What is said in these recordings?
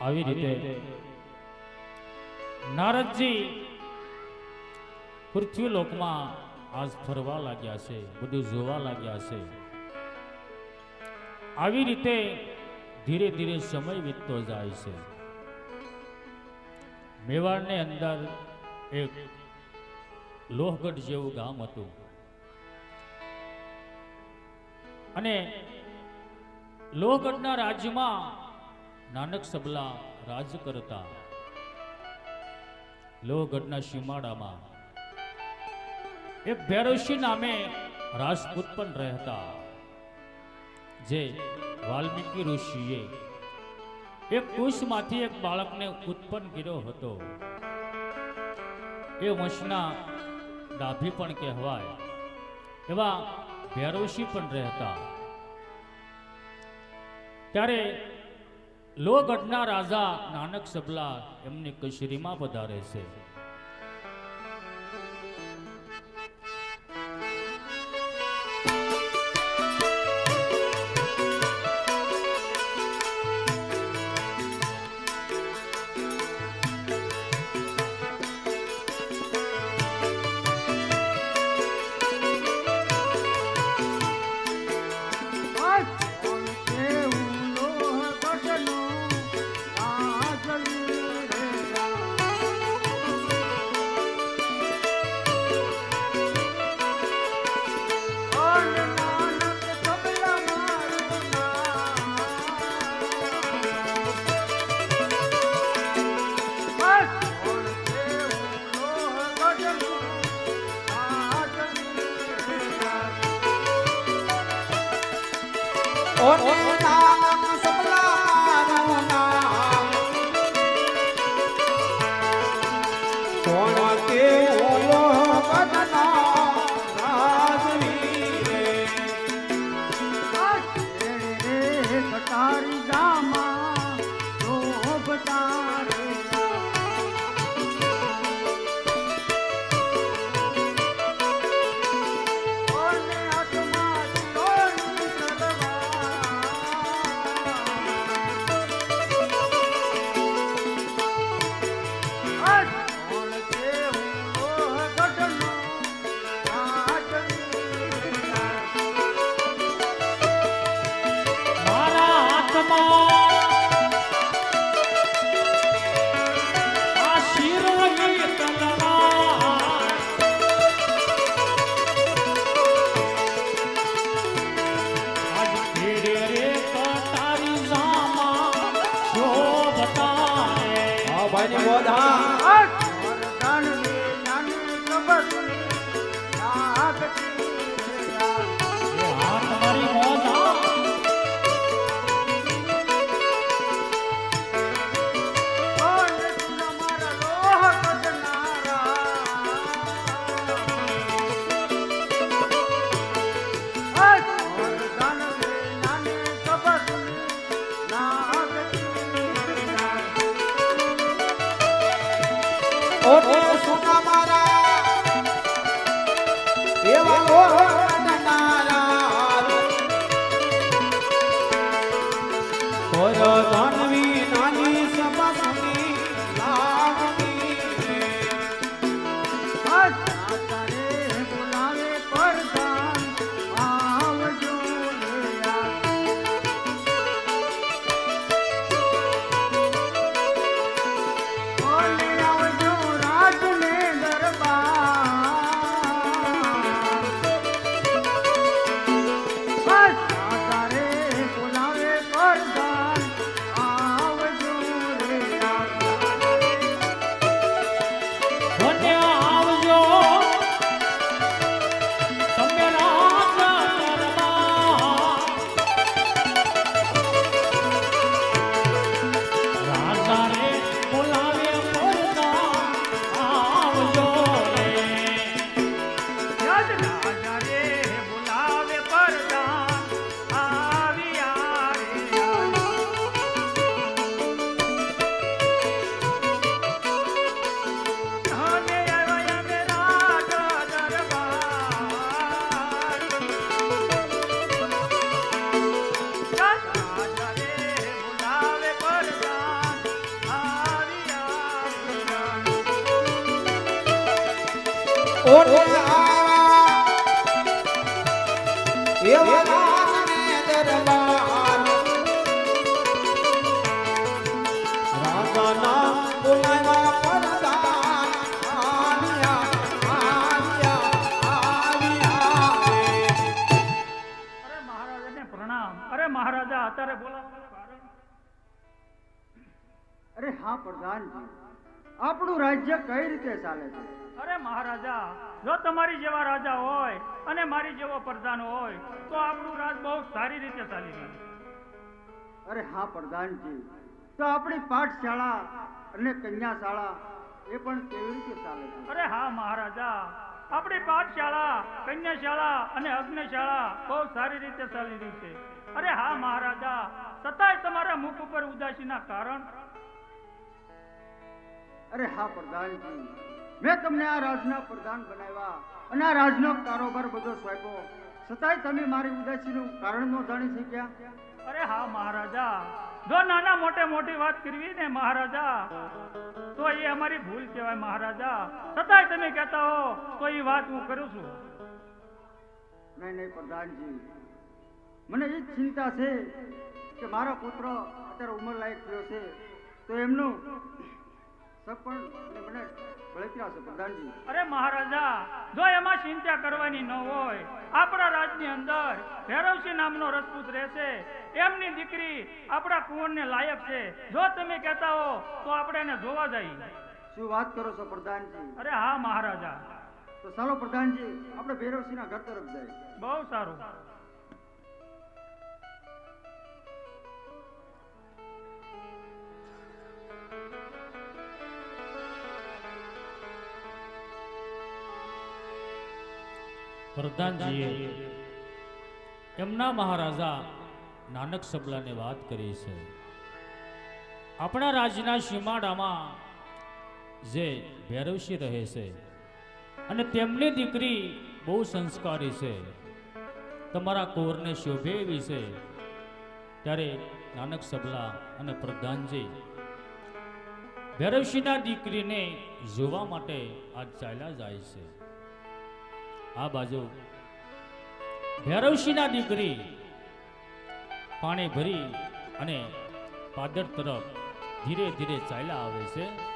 આવી રીતે નારદજી પૃથ્વી લોકમાં આજ ફરવા લાગ્યા છે, બધું જોવા લાગ્યા છે. આવી રીતે ધીરે ધીરે સમય વીતતો જાય છે. મેવાડની અંદર એક લોહગઢ જેવું ગામ હતું. અને લોહગઢના રાજ્યમાં નાનક સબલા રાજ કરતા. લોહગઢના સીમાડામાં એક ભૈરવસિંહ નામે રાજપૂત પણ રહેતા. જે વાલ્મીકી ઋષિએ એક કુશમાંથી એક બાળકને ઉત્પન્ન કર્યો હતો. એ વંશના ડાભી પણ કહેવાય. એવા ભેરોશી પણ રહેતા. ત્યારે લોહગઢના રાજા નાનક સબલા એમની કચેરીમાં પધારે છે. અત્યારે બોલાવવાનું અરે હા પ્રધાનજી. આપણું રાજ્ય કઈ રીતે ચાલે છે? અરે મહારાજા જો તમારી જેવા રાજા હોય અને મારી જેવો પ્રધાન હોય તો આપણું રાજ બહુ સારી રીતે ચાલી રહ્યું અરે હા પ્રધાનજી. તો આપણી પાઠશાળા અને કન્યાશાળા એ પણ કેવી રીતે ચાલે છે? અરે હા મહારાજા. આપણી પાઠશાળા કન્યાશાળા અને અગ્નિશાળા બહુ સારી રીતે ચાલી રહી છે. અરે હા મહારાજા છતાંય તમારા મુખ ઉપર ઉદાસીના કારણ? અરે હા પ્રધાનજી. મેં તમને આ રાજના પ્રધાન બનાવ્યા અને આ રાજનો કારોબાર બધો સ્વાપ્યો છતાંય તમે મારી ઉદાસીનું કારણ ન જાણી શક્યા? અરે હા મહારાજા. જો નાના મોટે મોટી વાત કરવી ને મહારાજા તો એ અમારી ભૂલ કહેવાય મહારાજા. છતાંય તમે કહેતા હો તો એ વાત હું કરું છું. નહીં નહીં પ્રધાનજી. મને એ ચિંતા છે કે મારો પુત્ર અત્યારે ઉંમર લાયક થયો છે. તો એમનું સપણ મને બળતરા છે પ્રધાનજી. અરે મહારાજા જો એમાં ચિંતા કરવાની ન હોય આપણા રાજની અંદર ભૈરવસિંહ નામનો રજપૂત રહેશે. એમની દીકરી આપણા કુંવરને લાયક છે. જો તમે કહેતા હો તો આપણે એને જોવા જઈએ. શું વાત કરો છો પ્રધાનજી? અરે હા મહારાજા. તો ચાલો પ્રધાનજી આપણે ભૈરવસિંહના ઘર તરફ જઈએ. બહુ સારું. પ્રધાનજીએ એમના મહારાજા નાનક સબલાને વાત કરી છે. આપણા રાજ્યના સીમાડામાં જે ભૈરવસિંહ રહે છે અને તેમની દીકરી બહુ સંસ્કારી છે, તમારા કોરને શોભે એવી છે, ત્યારે નાનક સબલા અને પ્રધાનજી ભૈરવસિંહના દીકરીને જોવા માટે આજ ચાલ્યા જાય છે. આ બાજુ ભૈરવસિંહના દીકરી પાણી ભરી અને પાદર તરફ ધીરે ધીરે ચાલ્યા આવે છે.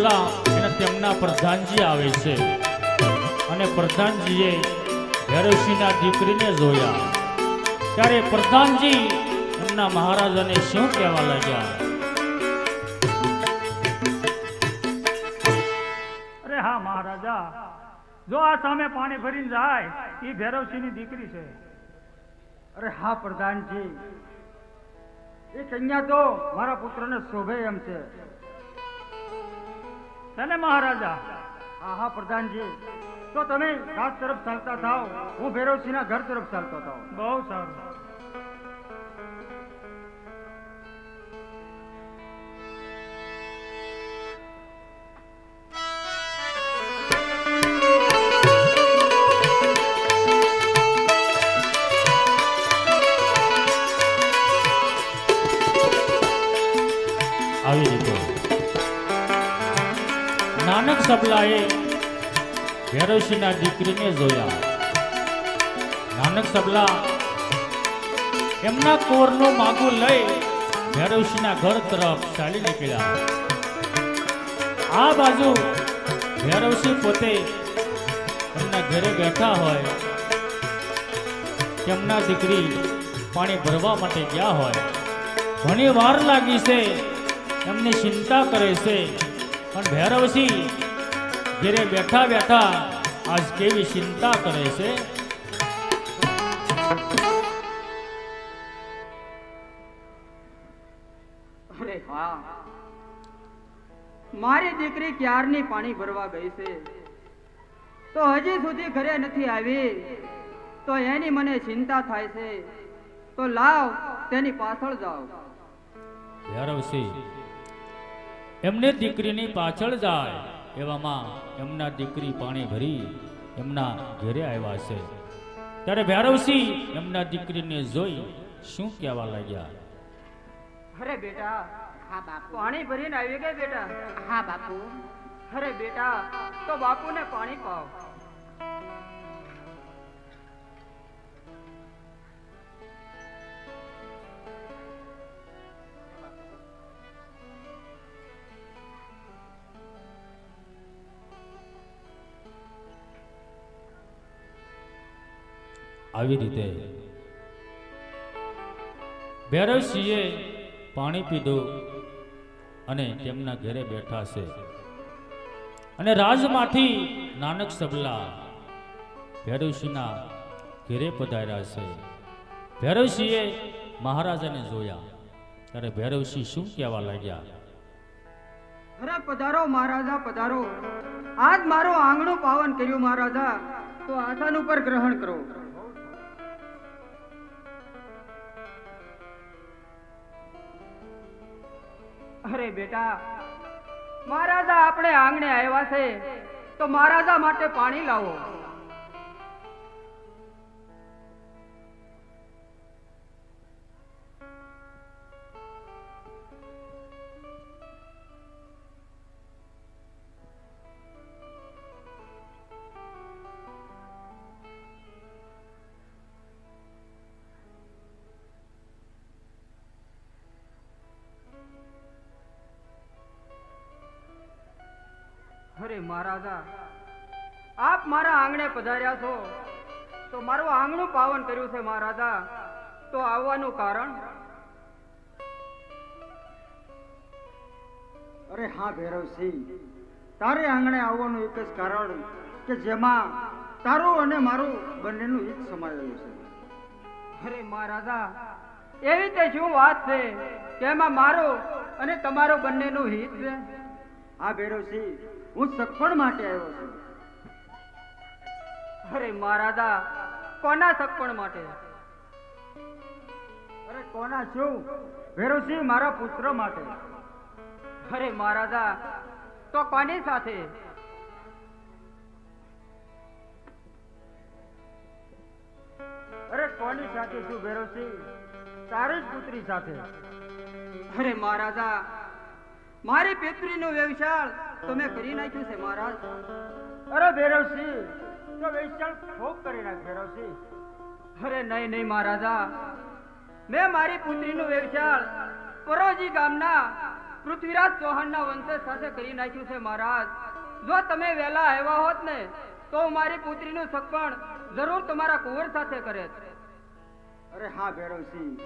સબલા અને તેમના પ્રધાનજી આવે છે. અને પ્રધાનજીએ ભૈરવસિંહના દીકરીને જોયા. ત્યારે પ્રધાનજી એમના મહારાજાને શું કહેવા લાગ્યા? અરે હા, મહારાજા. જો આ સામે પાણી ભરીને જાય, એ ભૈરવસિંહની દીકરી છે. અરે હા, પ્રધાનજી. એ કન્યા તો મારા પુત્રને શોભે એમ છે. છે ને, મહારાજા. હા હા પ્રધાનજી. તો તમે રાત તરફ ચાલતા થાવ હું ભૈરવસિંહના ઘર તરફ ચાલતો થાવ બહુ સારું. ભૈરવસિંહના દીકરીને જોયા. નાનક સબલા એમના કોરનું માગું લઈ ભેરવશીના ઘર તરફ ચાલી નીકળ્યા. આ બાજુ ભેરવશી પોતે એમના ઘરે બેઠા હોય તેમના દીકરી પાણી ભરવા માટે ગયા હોય. ઘણી વાર લાગી છે, એમને ચિંતા કરે છે, પણ ભૈરવસિંહ ઘેરે બેઠા બેઠા આજ કેવી ચિંતા કરે છે? મારી દીકરી ક્યારની પાણી ભરવા ગઈ છે? તો હજી સુધી ઘરે નથી આવી. તો એની મને ચિંતા થાય છે. તો લાવ તેની પાછળ જાઓ. ભૈરવસિંહ એમને દીકરીની પાછળ જાય. એવામાં એમના દીકરી પાણી ભરી એમના ઘરે આવ્યા છે. ત્યારે ભૈરવસિંહ એમના દીકરીને જોઈ શું કહેવા લાગ્યા? અરે બેટા હા બાપુ પાણી ભરીને આવી ગયા બેટા. હા બાપુ. અરે બેટા તો બાપુને પાણી પાવ. આવી રીતે. ભેરવસિંહે પાણી પીધું અને તેમના ઘરે બેઠા છે. અને રાજમાંથી નાનક સબલા ભેરવસિંહના ઘરે પધાર્યા છે. ભેરવસિંહે મહારાજાને જોયા. ત્યારે ભેરવસિંહ શું કહેવા લાગ્યા? અરે પધારો મહારાજા, પધારો. આજ મારો આંગણું પાવન કર્યું મહારાજા. તો આસન ઉપર ગ્રહણ કરો. અરે બેટા. મહારાજા આપણે આંગણે આવ્યા છે. તો મહારાજા માટે પાણી લાવો. મહારાજા આપ મારા આંગણે પધાર્યા છો તો મારું આંગણું પાવન કર્યું છે મહારાજા. તો આવવાનું કારણ? અરે હા ભૈરવસિંહ તારે આંગણે આવવાનું એક જ કારણ કે જેમાં તારું અને મારું બંનેનું હિત સમાયેલું છે. અરે મહારાજા એવી તે શું વાત છે કે એમાં મારું અને તમારું બંનેનું હિત છે? હા ભૈરવસિંહ હું સગપણ માટે આવ્યો છું. અરે મહારાજા, કોના સગપણ માટે? અરે કોના છું? ભેરુસિંહ મારા પુત્ર માટે. અરે મહારાજા, તો કોની સાથે? અરે કોની સાથે છું ભેરુસિંહ? તારી જ પુત્રી સાથે. અરે મહારાજા, મારી પિતરીનો વ્યવસાય તમે કરી નાખ્યું છે મહારાજ. અરે ભૈરવસિંહ તો વૈશાળ ખૂબ કરી નાખ ભૈરવસિંહ. અરે નહીં નહીં મહારાજા. મેં મારી પુત્રીનું વ્યવસાય પરોજી ગામના પૃથ્વીરાજ ચૌહાણના વંશજ સાથે કરી નાખ્યું છે મહારાજ. જો તમે વહેલા આવ્યા હોત ને તો મારી પુત્રીનું સગપણ જરૂર તમારા કુંવર સાથે કરે અરે હા ભૈરવસિંહ.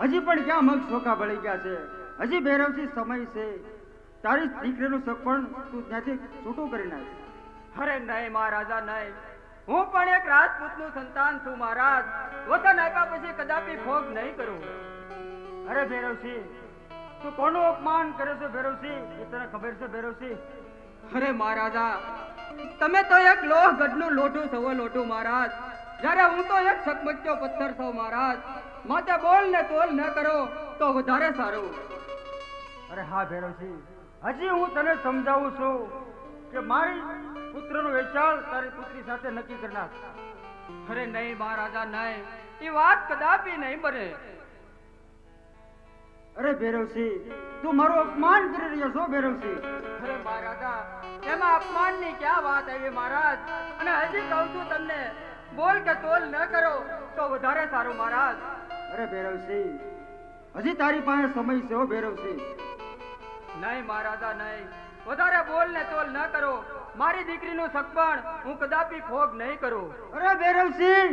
હજી પણ ક્યાં મગ શોખા ભળી ગયા છે? હજી ભૈરવસિંહ સમય છે. તારી દીકરીનું સગપણ તું ત્યાંથી છૂટું કરી નાખ. અરે નહીં મહારાજા નહીં. હું પણ એક રાજપૂતનું સંતાન છું મહારાજ. વતન આપ્યા પછી કદાપી ભોગ નહીં કરું. અરે ભૈરવસિંહ તું કોનું અપમાન કરે છે ભૈરવસિંહ? એ તને ખબર છે ભૈરવસિંહ? અરે મહારાજા તમે તો એક લોહ ગઢનું લોટું સવો લોટું મહારાજ. જ્યારે હું તો એક ચકમચ્યો પથ્થર છું મહારાજ. માથે બોલ ને તોલ ન કરો તો વધારે સારું. અરે હા ભૈરવસિંહ હજી હું તને સમજાવું છું કે મારી પુત્રનો વેચાણ તારી પુત્રી સાથે નક્કી કરનાર. અરે નહીં મહારાજા નહીં. એ વાત કદાપી નહીં બને. અરે ભૈરવસિંહ, તું મારું અપમાન કરી રહ્યો છો, ભૈરવસિંહ. અરે મહારાજા એમાં અપમાનની ક્યાં વાત આવી મહારાજ? અને હજી કહું છું તમને, બોલ કે તોલ ન કરો, તો વધારે સારું મહારાજ. અરે ભૈરવસિંહ, હજી તારી પાસે સમય છે ભૈરવસિંહ. નહીં મહારાજા નહીં. વધારે બોલ ને તોલ ન કરો. મારી દીકરીનું સગપણ હું કદાપી ખોગ નહીં કરું. અરે ભૈરવસિંહ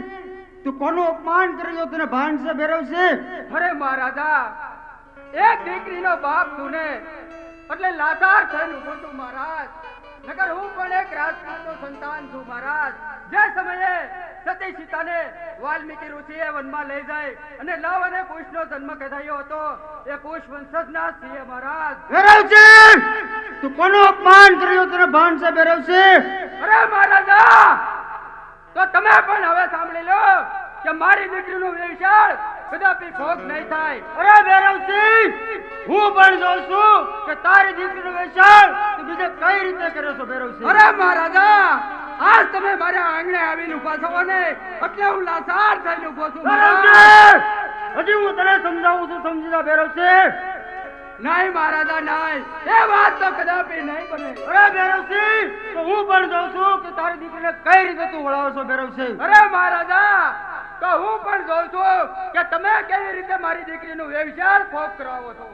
તું કોનું અપમાન કરી તને ભાન છે ભૈરવસિંહ? અરે મહારાજા એક દીકરીનો બાપ તું ને એટલે લાચાર થઈને ઊભો છું મહારાજ. નગર હું પણ એક રાજપૂતનું સંતાન છું મહારાજ. જે સમયે સતી સીતાને વાલ્મીકી ઋષિએ વનમાં લઈ જાય અને લવ અને કુશનો જન્મ કરાયો હતો. એ કુશ વંશજના સિંહ મહારાજ. ભેરવજી તું કોનું અપમાન કરી તને ભાન છે ભેરવજી? અરે મહારાજા તો તમે પણ હવે સાંભળી લો કે મારી દીકરીનું વિશાળ કદાપી ભોગ નહીં થાય. અરે ભૈરવસિંહ હું પણ જોઉં છું કે તારી દીકરીનું વેચાણ તું બીજે કઈ રીતે કર્યો છો ભૈરવસિંહ અરે મહારાજા આજ તમે મારા આંગણે આવીને ઊભા છો ને એટલે હું લાચાર થઈને ઊભો છું. હજી હું તને સમજાવું છું સમજી જા છે. નહીં મહારાજા નહીં એ વાત તો કદાપી નહીં બને. અરે ભેરવસિંહ તો હું પણ જોઉં છું કે તારી દીકરીને કઈ રીતે તું વળાવો છો ભેરવસિંહ અરે મહારાજા તો હું પણ જોઉં છું કે તમે કેવી રીતે મારી દીકરીનું વ્યવસાય ફોક કરાવો છો.